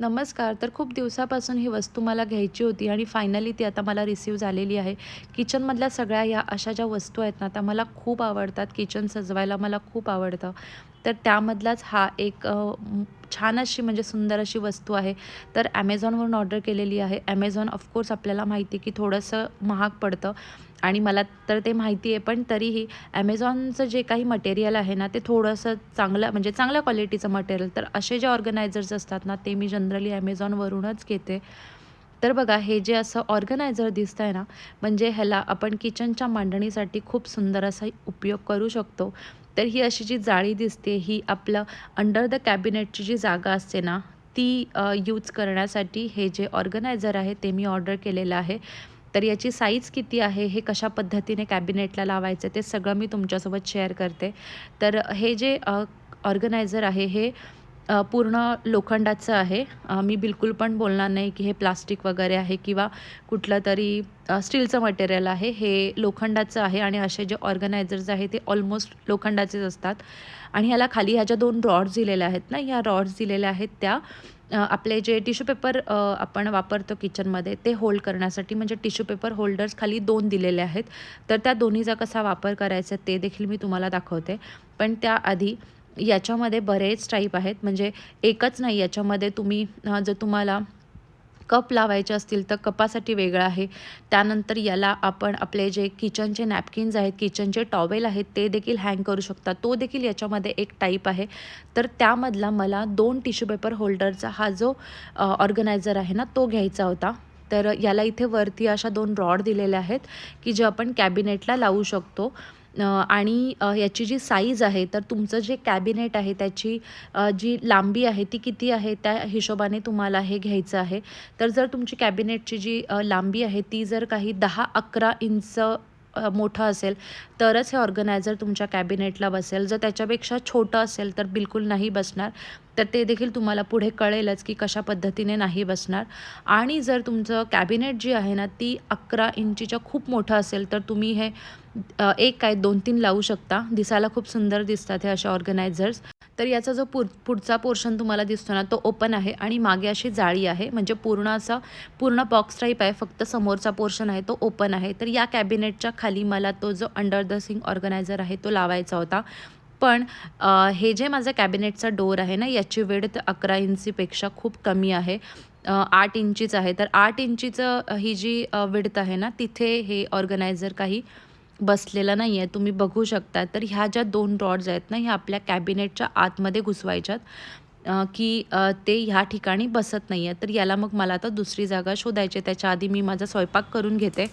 नमस्कार तर खूप दिवसापासून ही वस्तू मला घ्यायची होती आणि फायनली ती आता मला रिसीव झालेली आहे. किचनमधल्या सगळ्या या अशा ज्या वस्तू आहेत ना त्या मला खूप आवडतात. किचन सजवायला मला खूप आवडतं. तर त्यामधलाच हा एक छान अशी म्हणजे सुंदर अशी वस्तू आहे. तर ॲमेझॉनवरून ऑर्डर केलेली आहे. ॲमेझॉन ऑफकोर्स आपल्याला माहिती आहे की थोडंसं महाग पडतं आणि मला तर ते माहिती आहे पण तरीही ॲमेझॉनचं जे काही मटेरियल आहे ना ते थोडंसं चांगलं म्हणजे चांगल्या क्वालिटीचं मटेरियल तर असे जे ऑर्गनायझर्स असतात ना ते मी जनरली ॲमेझॉनवरूनच घेते. तर बघा हे जे असं ऑर्गनायझर दिसतं आहे ना म्हणजे ह्याला आपण किचनच्या मांडणीसाठी खूप सुंदर असा उपयोग करू शकतो. तर ही अशी जी जाळी दिसते ही आपलं अंडर द कॅबिनेटची जी जागा असते ना ती यूज करण्यासाठी हे जे ऑर्गनायझर आहे ते मी ऑर्डर केलेलं आहे. तर याची साईज किती आहे हे कशा पद्धतीने कॅबिनेटला लावायचं ते सगळं मी तुमच्यासोबत शेअर करते. तर हे जे ऑर्गनायझर आहे हे पूर्ण लोखंडाचं आहे. मी बिलकुल पण बोलणार नाही की हे प्लास्टिक वगैरे आहे किंवा कुठलं तरी स्टीलचं मटेरियल आहे. हे लोखंडाचं आहे आणि असे जे ऑर्गनायझर्स आहे ते ऑलमोस्ट लोखंडाचेच असतात. आणि ह्याला खाली ह्या ज्या दोन रॉड्स दिलेल्या आहेत ना ह्या रॉड्स दिलेल्या आहेत त्या आपले जे टिश्यू पेपर आपण वापरतो किचनमध्ये ते होल्ड करण्यासाठी म्हणजे टिश्यू पेपर होल्डर्स खाली दोन दिलेले आहेत. तर त्या दोन्हीचा कसा वापर करायचा ते देखील मी तुम्हाला दाखवते. पण त्याआधी याच्यामध्ये बरेच टाईप आहेत. म्हणजे एकच नाही याच्यामध्ये तुम्ही जर तुम्हाला कप लावायचे असतील तर कपासाठी वेगळं आहे. त्यानंतर याला आपण आपले जे किचनचे नॅपकिन्स आहेत किचनचे टॉवेल आहेत ते देखील हँग करू शकता. तो देखील याच्यामध्ये एक टाईप आहे. तर त्यामधला मला दोन टिश्यू पेपर होल्डरचा हा जो ऑर्गनायझर आहे ना तो घ्यायचा होता. तर याला इथे वरती अशा दोन रॉड दिलेल्या आहेत की जे आपण कॅबिनेटला लावू शकतो. आणि याची जी साईज आहे तर तुमचं जे कॅबिनेट आहे त्याची जी लांबी आहे ती किती आहे त्या हिशोबाने तुम्हाला हे घ्यायचं आहे. तर जर तुमची कॅबिनेटची जी लांबी आहे ती जर काही दहा अकरा इंच मोठं असेल तरच हे ऑर्गनायझर तुमच्या कॅबिनेटला बसेल. जर त्याच्यापेक्षा छोटं असेल तर बिलकुल नाही बसणार. तर ते देखील तुम्हाला पुढे कळेलच की कशा पद्धतीने नाही बसणार. आणि जर तुमचं कॅबिनेट जी आहे ना ती अकरा इंचीच्या खूप मोठं असेल तर तुम्ही हे एक काय दोन तीन लावू शकता. दिसायला खूप सुंदर दिसतात हे असे ऑर्गनायझर्स. तर याचा जो पुढ पुढचा पोर्शन तुम्हाला दिसतो ना तो ओपन आहे आणि मागे अशी जाळी आहे. म्हणजे पूर्ण असा पूर्ण बॉक्स टाईप आहे फक्त समोरचा पोर्शन आहे तो ओपन आहे. तर या कॅबिनेटच्या खाली मला तो जो अंडर द सिंग ऑर्गनायझर आहे तो लावायचा होता. पण हे जे माझं कॅबिनेटचा डोर आहे ना याची वेळ अकरा इंचीपेक्षा खूप कमी आहे. आठ इंचीच आहे. तर आठ इंचीचं ही जी विडत आहे ना तिथे हे ऑर्गनायझर काही बसलेला नाही आहे तुम्ही बघू शकता. तर ह्या ज्या दोन रॉड्स आहेत ना ह्या आपल्या कॅबिनेटच्या आतमध्ये घुसवायच्यात की ते ह्या ठिकाणी बसत नाही आहे तर याला मग मला आता दुसरी जागा शोधायची आहे. त्याच्या आधी मी माझा स्वयंपाक करून घेते.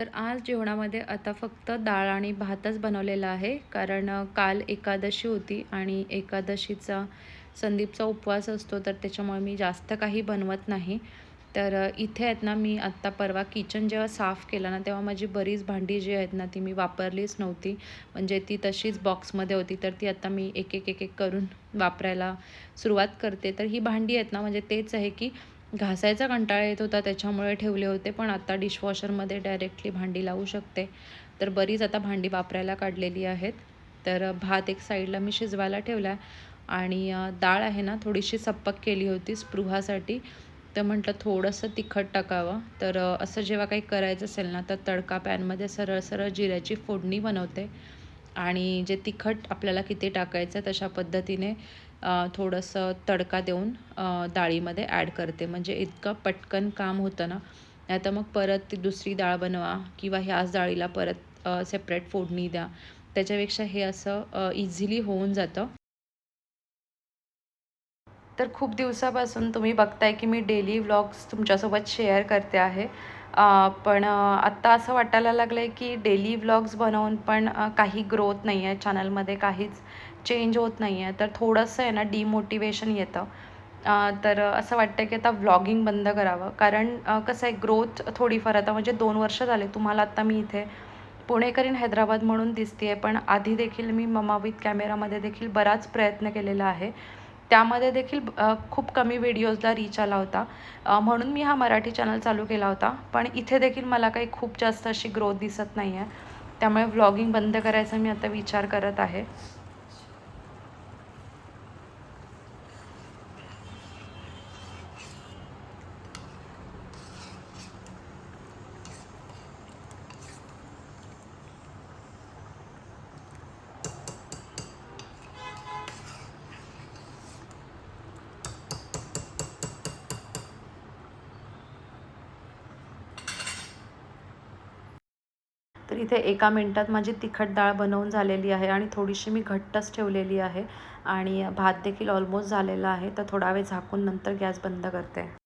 तर आज जेवणामध्ये आता फक्त डाळ आणि भातच बनवलेला आहे. कारण काल एकादशी होती आणि एकादशीचा संदीपचा उपवास असतो तर त्याच्यामुळे मी जास्त काही बनवत नाही. तर इथे आहेत ना मी आत्ता परवा किचन जेव्हा साफ केलं ना तेव्हा माझी बरीच भांडी जी आहेत ना ती मी वापरलीच नव्हती. म्हणजे ती तशीच बॉक्समध्ये होती तर ती आता मी एक एक एक एक करून वापरायला सुरुवात करते. तर ही भांडी आहेत ना म्हणजे तेच आहे की घासायचा कंटाळा येत होता त्याच्यामुळे ठेवले होते पण आता डिशवॉशरमध्ये डायरेक्टली भांडी लावू शकते. तर बरीच आता भांडी वापरायला काढलेली आहेत. तर भात एक साईडला मी शिजवायला ठेवला आणि डाळ आहे ना थोडीशी सप्पक केली होती स्पृहासाठी. तर म्हटलं थोडंसं तिखट टाकावं. तर असं जेव्हा काही करायचं असेल ना तर तडका पॅनमध्ये सरळ सरळ जिऱ्याची फोडणी बनवते. आणि जे तिखट आपल्याला किती टाकायचं तशा पद्धतीने थोडंसं तडका देऊन डाळीमध्ये ॲड करते. म्हणजे इतकं पटकन काम होतं ना नाहीतर मग परत ती दुसरी डाळ बनवा किंवा ह्याच डाळीला परत सेपरेट फोडणी द्या. त्याच्यापेक्षा हे असं इझिली होऊन जातं. तर खूप दिवसापासून तुम्ही बघताय की मी डेली व्लॉग्स तुमच्यासोबत शेअर करते आहे. पण आत्ता असं वाटायला लागलं आहे की डेली व्लॉग्स बनवून पण काही ग्रोथ नाही आहे चॅनलमध्ये काहीच. चेंज होत नाही आहे तर थोडंसं आहे ना डिमोटिवेशन येतं. तर असं वाटतं की आता व्लॉगिंग बंद करावं. कारण कसं आहे ग्रोथ थोडीफार आता म्हणजे दोन वर्ष झाले. तुम्हाला आत्ता मी इथे पुणेकरीन हैदराबाद म्हणून दिसते आहे पण आधी देखील मी ममा विथ कॅमेरामध्ये देखील बराच प्रयत्न केलेला आहे. त्यामध्ये देखील खूप कमी व्हिडिओजला रीच आला होता. म्हणून मी हा मराठी चॅनल चालू केला होता. पण इथे देखील मला काही खूप जास्त अशी ग्रोथ दिसत नाही आहे त्यामुळे व्लॉगिंग बंद करायचा मी आता विचार करत आहे. इथे एका मिनटात माझी तिखट डाळ बनवून झालेली आहे आणि थोडीशी मी घट्टच ठेवलेली आहे आणि भात देखील ऑलमोस्ट झालेला आहे. तर थोडा वेळ झाकून नंतर गॅस बंद करते.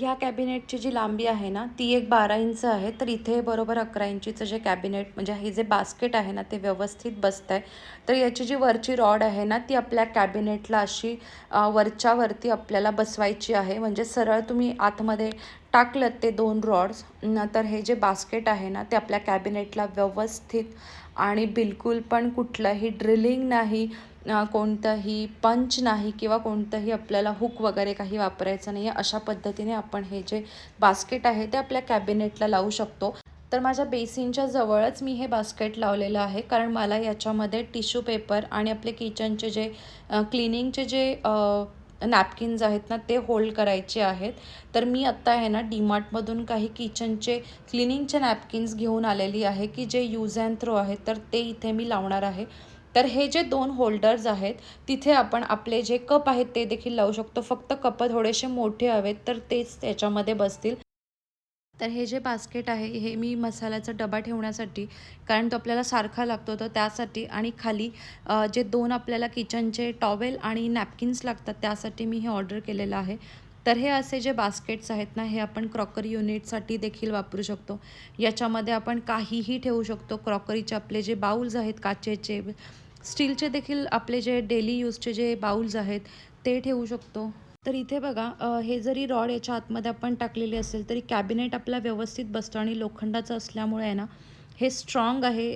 ह्या कॅबिनेटची जी लांबी आहे ना ती एक बारा इंच आहे. तर इथे बरोबर अकरा इंचीचं जे कॅबिनेट म्हणजे हे जे बास्केट आहे ना ते व्यवस्थित बसतं आहे तर याची जी वरची रॉड आहे ना ती आपल्या कॅबिनेटला अशी वरच्यावरती आपल्याला बसवायची आहे. म्हणजे सरळ तुम्ही आतमध्ये टाकलं ते दोन रॉड्स तर हे जे बास्केट आहे ना ते आपल्या कॅबिनेटला व्यवस्थित आणि बिलकुल पण कुठलंही ड्रिलिंग नाही कोणतंही पंच नाही किंवा कोणतंही आपल्याला हुक वगैरे काही वापरायचं नाही आहे अशा पद्धतीने आपण हे जे बास्केट आहे ते आपल्या कॅबिनेटला लावू शकतो. तर माझ्या बेसिनच्या जवळच मी हे बास्केट लावलेलं आहे कारण मला याच्यामध्ये टिश्यू पेपर आणि आपले किचनचे जे क्लिनिंगचे जे नॅपकिन्स आहेत ना ते होल्ड करायचे आहेत. तर मी आत्ता आहे ना डीमार्टमधून काही किचनचे क्लिनिंगचे नॅपकिन्स घेऊन आलेली आहे की जे यूज अँड थ्रो आहेत तर ते इथे मी लावणार आहे. तर हे जे दोन होल्डर्स आहेत तिथे आपण आपले जे कप आहेत ते देखील लावू शकतो. फक्त कप थोडेसे मोठे हवेत तर तेच त्याच्यामध्ये बसतील. तर हे जे बास्केट आहे हे मी मसाल्याचा डबा ठेवण्यासाठी कारण तो आपल्याला सारखा लागतो तर त्यासाठी आणि खाली जे दोन आपल्याला किचनचे टॉवेल आणि नॅपकिन्स लागतात त्यासाठी मी हे ऑर्डर केलेलं आहे. तर हे असे जे बास्केट्स आहेत ना हे आपण क्रॉकरी युनिटसाठी देखील वापरू शकतो. याच्यामध्ये आपण काहीही ठेवू शकतो. क्रॉकरीचे आपले जे बाउल्स आहेत काचेचे स्टीलचे देखील आपले जे डेली यूजचे जे बाउल्स आहेत ते ठेवू शकतो. तर इथे बघा हे जरी रॉड याच्या आतमध्ये आपण टाकलेली असेल तरी कॅबिनेट आपला व्यवस्थित बसतो आणि लोखंडाचं असल्यामुळे आहे ना हे स्ट्रॉंग आहे.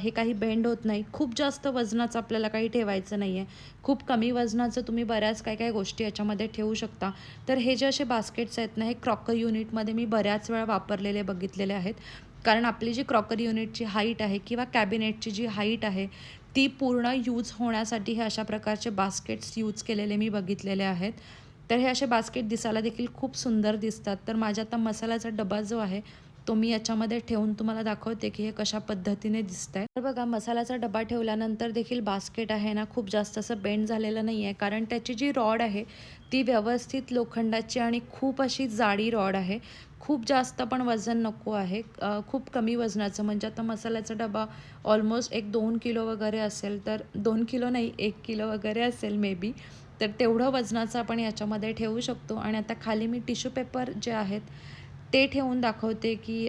हे काही बेंड होत नाही. खूप जास्त वजनाचं आपल्याला काही ठेवायचं नाही आहे खूप कमी वजनाचं तुम्ही बऱ्याच काय काय गोष्टी याच्यामध्ये ठेवू शकता. तर हे जे असे बास्केट्स आहेत ना हे क्रॉकर युनिटमध्ये मी बऱ्याच वेळा वापरलेले बघितलेले आहेत. कारण आपली जी क्रॉकर युनिटची हाईट आहे किंवा कॅबिनेटची जी हाईट आहे ती पूर्ण यूज होण्यासाठी हे अशा प्रकारचे बास्केट्स यूज केलेले मी बघितलेले आहेत. तर हे असे बास्केट दिसायला देखील खूप सुंदर दिसतात. तर माझ्या आता मसाल्याचा डबा जो आहे तो मी याच्यामध्ये ठेवून तुम्हाला दाखवते की हे कशा पद्धतीने दिसत आहे तर बघा मसाल्याचा डबा ठेवल्यानंतर देखील बास्केट आहे ना खूप जास्त असं बेंड झालेलं नाही आहे कारण त्याची जी रॉड आहे ती व्यवस्थित लोखंडाची आणि खूप अशी जाडी रॉड आहे. खूप जास्त पण वजन नको आहे. खूप कमी वजनाचं. म्हणजे आता मसाल्याचा डबा ऑलमोस्ट एक दोन किलो वगैरे असेल तर दोन किलो नाही एक किलो वगैरे असेल मे बी तर तेवढं वजनाचं आपण याच्यामध्ये ठेवू शकतो. आणि आता खाली मी टिश्यू पेपर जे आहेत ते ठेवून दाखवते की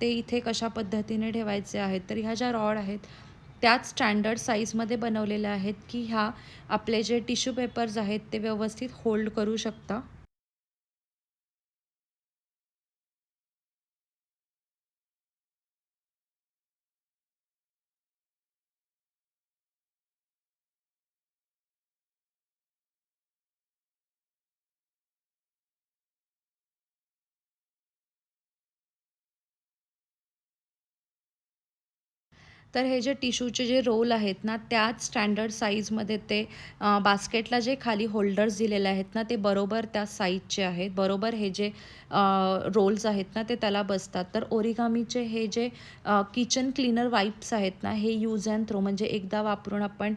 ते इथे कशा पद्धतीने ठेवायचे आहेत. तर ह्या ज्या रॉड आहेत त्याच स्टँडर्ड साईजमध्ये बनवलेल्या आहेत की ह्या आपले जे टिश्यू पेपर्स आहेत ते व्यवस्थित होल्ड करू शकता. तर हे जे टिश्यूचे जे रोल आहेत ना त्याच स्टँडर्ड साईजमध्ये ते बास्केटला जे खाली होल्डर्स दिलेले आहेत ना ते बरोबर त्या साईजचे आहेत. बरोबर हे जे रोल्स आहेत ना ते त्याला बसतात. तर ओरिगामीचे हे जे किचन क्लीनर वाईप्स आहेत ना हे यूज अँड थ्रो म्हणजे एकदा वापरून आपण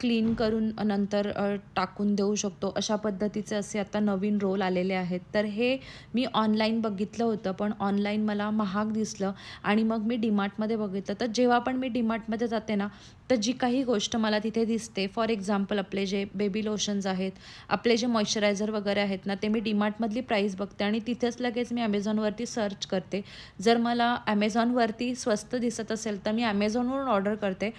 क्लीन करून नंतर टाकून देऊ शकतो. अशा पद्धतीचे असे आता नवीन रोल आलेले आहेत. तर हे मी ऑनलाईन बघितलं होतं पण ऑनलाईन मला महाग दिसलं आणि मग मी डीमार्टमध्ये बघितलं. तर जेव्हा पण मी डीमार्टमध्ये जाते ना तर जी काही गोष्ट मला तिथे दिसते फॉर एक्झाम्पल आपले जे बेबी लोशन्स आहेत आपले जे मॉइश्चरायझर वगैरे आहेत ना ते मी डीमार्टमधली प्राईस बघते आणि तिथेच लगेच मी ॲमेझॉनवरती सर्च करते. जर मला ॲमेझॉनवरती स्वस्त दिसत असेल तर मी ॲमेझॉनवरून ऑर्डर करते.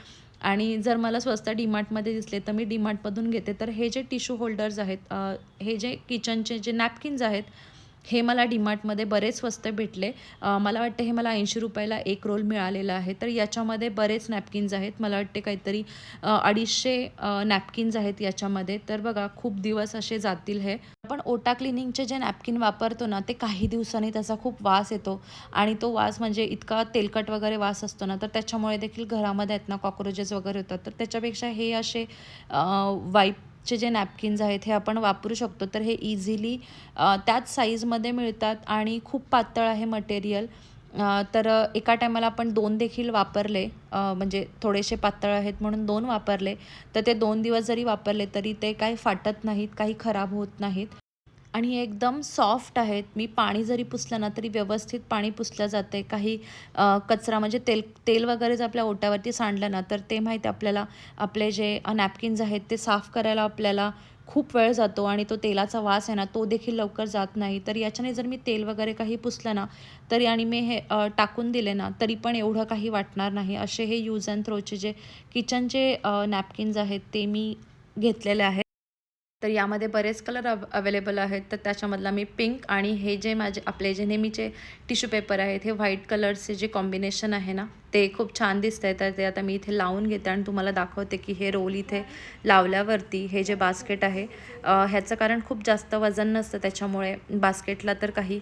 आणि जर मला स्वस्त डीमार्टमध्ये दिसले तर मी डीमार्टमधून घेते. तर हे जे टिश्यू होल्डर्स आहेत हे जे किचनचे जे नॅपकिन्स आहेत हे मला डीमार्टमध्ये बरेच स्वस्त भेटले. मला वाटतं हे मला ऐंशी रुपयाला एक रोल मिळालेला आहे. तर याच्यामध्ये बरेच नॅपकिन्स आहेत. मला वाटते काहीतरी अडीचशे नॅपकिन्स आहेत याच्यामध्ये. तर बघा खूप दिवस असे जातील हे. आपण ओटा क्लिनिंगचे जे नॅपकिन वापरतो ना ते काही दिवसांनी त्याचा खूप वास येतो. आणि तो वास म्हणजे इतका तेलकट वगैरे वास असतो ना तर त्याच्यामुळे देखील घरामध्ये आहेत ना कॉक्रोचेस वगैरे होतात. तर त्याच्यापेक्षा हे असे वाईप चे जे नॅपकिन्स आहेत हे आपण वापरू शकतो. तर हे इझिली त्याच साईजमध्ये मिळतात आणि खूप पातळ आहे मटेरियल तर एका टायमाला आपण दोन देखील वापरले. म्हणजे थोडेसे पातळ आहेत म्हणून दोन वापरले. तर ते दोन दिवस जरी वापरले तरी ते काही फाटत नाहीत काही खराब होत नाहीत. आणि हे एकदम सॉफ्ट आहेत. मी पाणी जरी पुसलं ना तरी व्यवस्थित पाणी पुसलं जाते काही कचरा म्हणजे तेल तेल वगैरे जर आपल्या ओट्यावरती सांडलं ना तर ते माहीत आपल्याला आपले जे नॅपकिन्स आहेत ते साफ करायला आपल्याला खूप वेळ जातो आणि तो तेलाचा वास आहे ना तो देखील लवकर जात नाही. तर याच्याने जर मी तेल वगैरे काही पुसलं ना तरी आणि मी हे टाकून दिले ना तरी पण एवढं काही वाटणार नाही. असे हे यूज अँड थ्रोचे जे किचनचे नॅपकिन्स आहेत ते मी घेतलेले आहेत. तर यामध्ये बरेच कलर अव अवेलेबल आहेत. तर त्याच्यामधला मी पिंक आणि हे जे माझे आपले जे नेहमीचे टिश्यू पेपर आहेत हे व्हाईट कलरचे जे कॉम्बिनेशन आहे ना ते खूप छान दिसत आहे तर ते आता मी इथे लावून घेते आणि तुम्हाला दाखवते की हे रोल इथे लावल्यावरती हे जे बास्केट आहे ह्याचं कारण खूप जास्त वजन नसतं. त्याच्यामुळे बास्केटला तर काही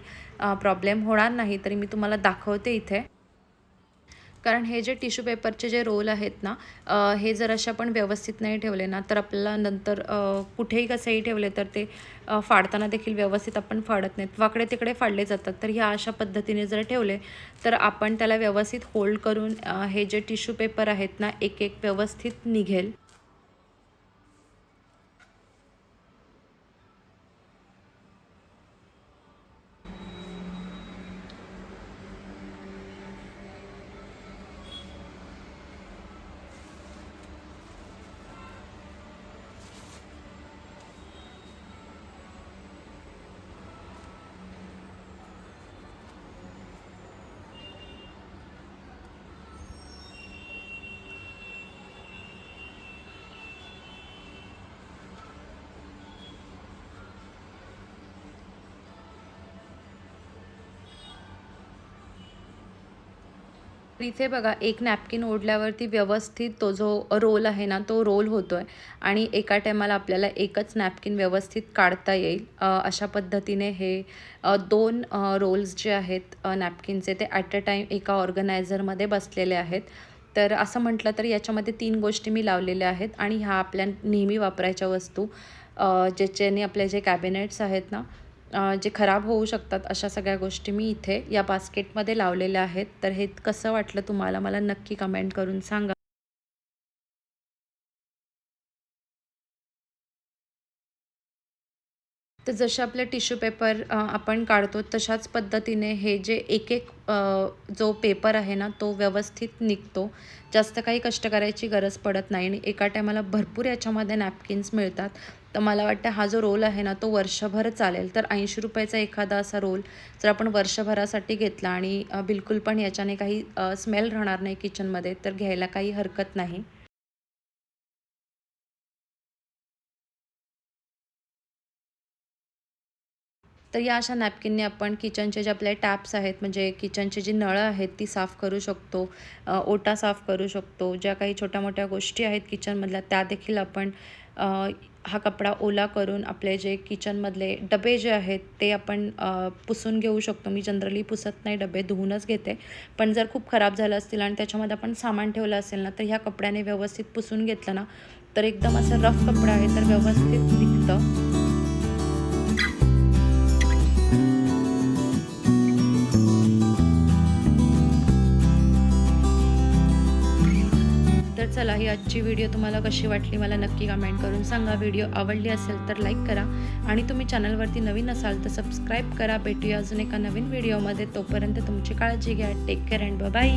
प्रॉब्लेम होणार नाही. तरी मी तुम्हाला दाखवते इथे. कारण हे जे टिश्यू पेपरचे जे रोल आहेत ना हे जर असे आपण व्यवस्थित नाही ठेवले ना तर आपल्याला नंतर कुठेही कसेही ठेवले तर ते फाडताना देखील व्यवस्थित आपण फाडत नाहीत. वाकडे तिकडे फाडले जातात. तर ह्या अशा पद्धतीने जर ठेवले तर आपण त्याला व्यवस्थित होल्ड करून हे जे टिश्यू पेपर आहेत ना एक एक व्यवस्थित निघेल. इथे बघा एक नॅपकिन ओढल्यावरती व्यवस्थित तो जो रोल आहे ना तो रोल होतो आहे आणि एका टायमाला आपल्याला एकच नॅपकिन व्यवस्थित काढता येईल. अशा पद्धतीने हे दोन रोल्स जे आहेत नॅपकिनचे ते ॲट अ टाईम एका ऑर्गनायझरमध्ये बसलेले आहेत. तर असं म्हटलं तर याच्यामध्ये तीन गोष्टी मी लावलेल्या आहेत आणि ह्या आपल्या नेहमी वापरायच्या वस्तू ज्याच्याने आपले जे कॅबिनेट्स आहेत ना जे खराब होऊ शकतात अशा सगळ्या गोष्टी मी इथे या बास्केटमध्ये लावलेल्या आहेत. तर हे कसं वाटलं तुम्हाला? मला नक्की कमेंट करून सांगा. तर जसे आपले टिश्यू पेपर आपण काढतो तशाच पद्धतीने हे जे एक एक जो पेपर आहे ना तो व्यवस्थित निघतो. जास्त काही कष्ट करायची गरज पडत नाही आणि एका टायमाला भरपूर याच्यामध्ये नॅपकिन्स मिळतात. तर मला वाटतं हा जो रोल आहे ना तो वर्षभर चालेल. तर ऐंशी रुपयाचा एखादा असा रोल जर आपण वर्षभरासाठी घेतला आणि बिलकुल पण याच्याने काही स्मेल राहणार नाही किचनमध्ये तर घ्यायला काही हरकत नाही. तर या अशा नॅपकिनने आपण किचनचे जे आपले टॅप्स आहेत म्हणजे किचनचे जी नळं आहेत ती साफ करू शकतो. ओटा साफ करू शकतो. ज्या काही छोट्या मोठ्या गोष्टी आहेत किचनमधल्या त्या देखील आपण हा कपडा ओला करून आपले जे किचनमधले डबे जे आहेत ते आपण पुसून घेऊ शकतो. मी जनरली पुसत नाही डबे धुवूनच घेते. पण जर खूप खराब झालं असतील आणि त्याच्यामध्ये आपण सामान ठेवलं असेल ना तर ह्या कपड्याने व्यवस्थित पुसून घेतलं ना तर एकदम असं रफ कपडा आहे तर व्यवस्थित निघतं. आजची व्हिडिओ तुम्हाला कशी वाटली मला नक्की कमेंट करून सांगा. व्हिडिओ आवडली असेल तर लाईक करा. आणि तुम्ही चॅनलवरती नवीन असाल तर सबस्क्राईब करा. भेटूया अजून एका नवीन व्हिडिओमध्ये तोपर्यंत तुमची काळजी घ्या. Take care and bye